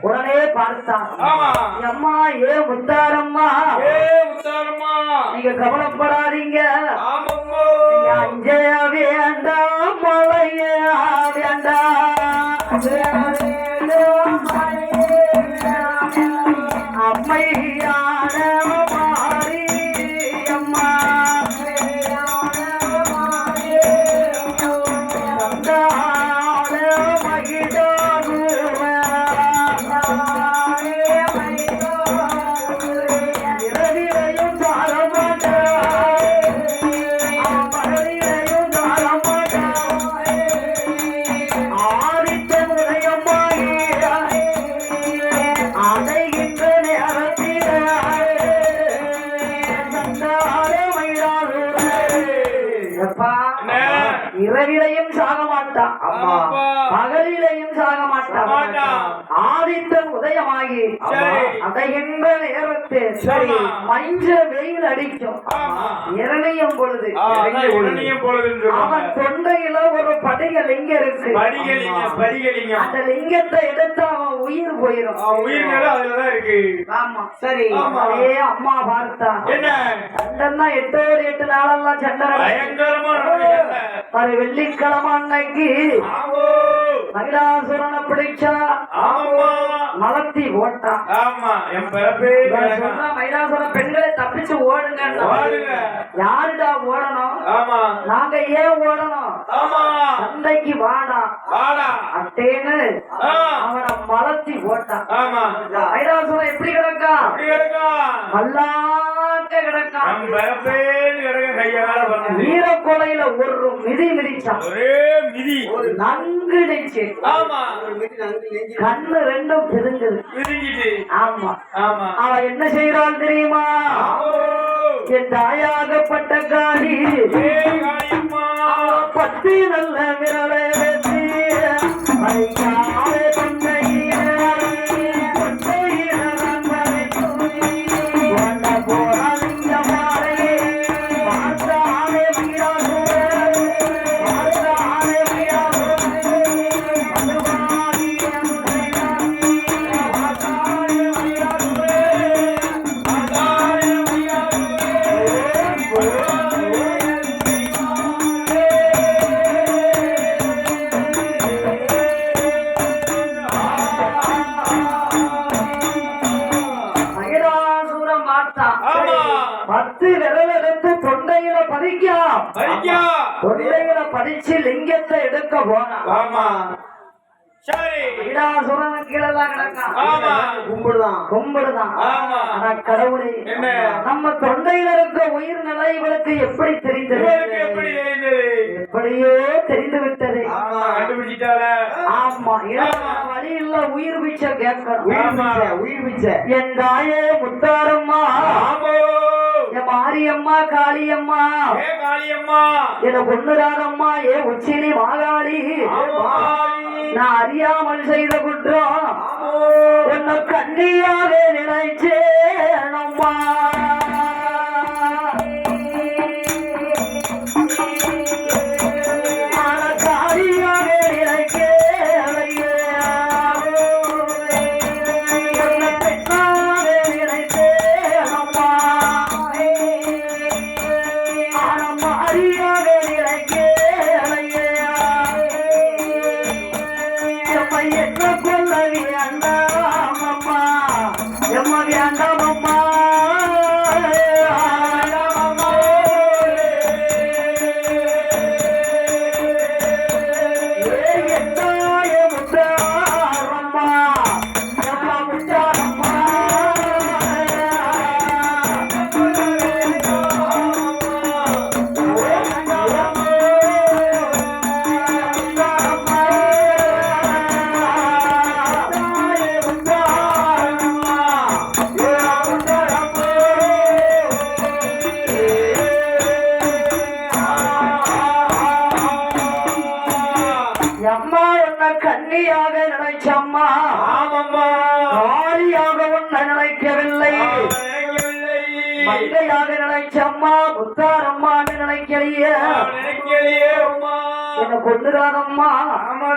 உடனே பார்த்தான். அம்மா ஏ முத்தாரம்மா. ஏ உத்தாரம்மா நீங்க கவலைப்படாதீங்க. அஞ்சய வேண்டாம் மழைய வேண்டாம் அம்மையான இரவிலையும் சாக மாட்டான் ஆமாப்பா. பகலிலையும் சாக மாட்டான். ஆதித்தன் உதயமாகி. அடைகின்ற நேரத்தில் சரி. மஞ்ச வெயில் அடிக்கும். இரணையும் பொழுது ஆ, அதான் படிக லிங்கம் இருக்கு படிகலிங்கம். அந்த லிங்கத்தை எடுத்து அவன் உயிர் போயிரும் ஆ, உயிர்நிலை அதுலதான் இருக்கு ஆமா சரி ஆமா. அதே அம்மா பார்த்தா என்ன சண்டைன்னா எட்டு ஒரு எட்டு நாளெல்லாம் சண்டை நடக்கும். பயங்கரமா நடக்குது. ஒரு வெள்ளிக்கிழமை அன்னைக்கு. மகிழாசுரனை பிடிச்சா. மலத்தி ஓட்டான் ஆமா என் பிறப்பே தப்பிச்சு ஓடுங்க. யாருடா ஓடணும்? ஆமா. நாங்க ஏன் ஓடணும்? ஆமா. சண்டைக்கு வாடா. வாடா. அட்டேன்னு ஆ. அவனை ஆமா. மயிலாசுரன் எப்படி கிடக்கா? அப்படி கிடக்கா மல்லாக்க கிடக்கா நம் பிறப்பே கிடக்க கையால பண்ணுது வீர கொலையில ஒரு மிதி மிதிச்சான் ஒரே மிதி. நன்கு நெஞ்சு ஆமா. கண்ணு ரெண்டும் பிரிஞ்சுது. ஆமா. ஆமா. அவன் என்ன செய்யறான் தெரியுமா. என் தாயாகப்பட்ட. அவன் பத்து நல்ல விரலை பத்து விரல் எடுத்து தொண்டையில பதிக்காம் பறிக்கா. தொண்டையில பதிச்சு லிங்கத்தை எடுக்க போனான் ஆமா. சரி. மகிழாசுரன் கீழெல்லாம் கிடக்கான் ஆமா. கும்பிடுதான். கும்பிடுதான். ஆமா. ஆனா கடவுளே என்ன? நம்ம தொண்டையில இருக்க உயிர் நிலை இவளுக்கு எப்படி தெரிந்தது? இவருக்கு எப்படி தெரிந்தது? எப்படியோ தெரிந்து விட்டது ஆமா கண்டுபிடிச்சிட்டால ஆமா வழியில் உயிர் பிச்சை கேட்கணும். உயிர் பிச்சை என் தாயே முத்தாரம்மா. மாரியம்மா காளியம்மா. ஏ காளியம்மா. என கொண்டுராதம்மா ஏ உச்சினி மாகாளி. நான் அறியாமல் செய்த குற்றம். ஆமோ. உன்னை அம்மா உன்னை கன்னியாக நினைச்சம்மா ஆமம்மா. காளியாக உன்னை நினைக்கவில்லை. மங்கையாக நினைச்சம்மா முத்தாரம்மான்னு நினைக்கலையே. என்ன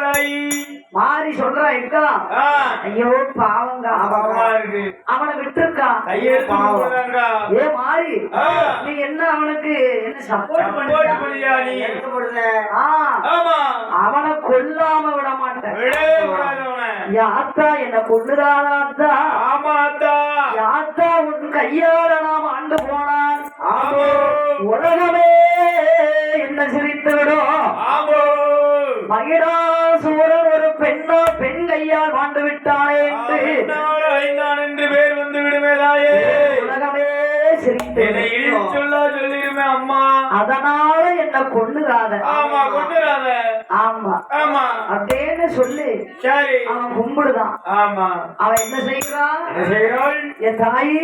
தாயி மாறி சொல்றான் இருக்கா ஆ, ஐயோ பாவங்க அவனை விட்டுருக்கான் கையெழுத்து போடுறாங்க ஏ மாறி. அவனுக்கு சப்போர்ட் அவனை கொல்லாம விட மாட்டேன். யாத்தா என்ன கொண்டுறாதா ஆமா அத்தா. யாத்தா உன் கையால நாம் ஆண்டு போனான். உலகமே என்ன சிரித்து விடும். ஆமோ. மகிடாசூரன் ஒரு பெண்ணா பெண் கையால் வாழ்ந்து சொல்ல சொல்லிருமே அம்மா. அதனால என்ன கொண்டுறாத ஆமா கொண்டுறாத ஆமா. ஆமா. அப்படின்னு சொல்லி சரி. அவன் கும்பிடுதான். ஆமா. அவன் என்ன செய்யறான் என்ன செய்கிறாள்? என் தாயி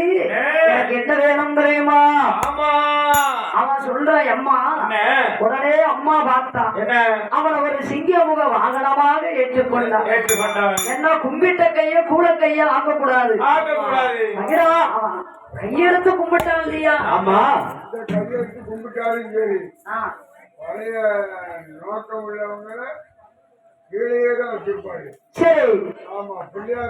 எனக்கு என்ன வேணும் தெரியுமா? ஆமா. அவன் சொல்றான் அம்மா உடனே அம்மா பார்த்தான் என்ன? அவனை ஒரு சிங்கமுக வாகனமாக ஏற்றுக்கொண்டான். ஏற்றுக்கொண்டான். என்ன கும்பிட்ட கைய கூட கைய ஆக்கக்கூடாது. அவன் கையெடுத்து கும்பிட்டான் இல்லையா ஆமா. இந்த கையெழுத்து கும்பிட்டாலும் சரி. ஆ, பழைய நோக்கம் உள்ளவங்களை கீழே தான் வச்சிருப்பாரு. சரி. ஆமா பிள்ளையார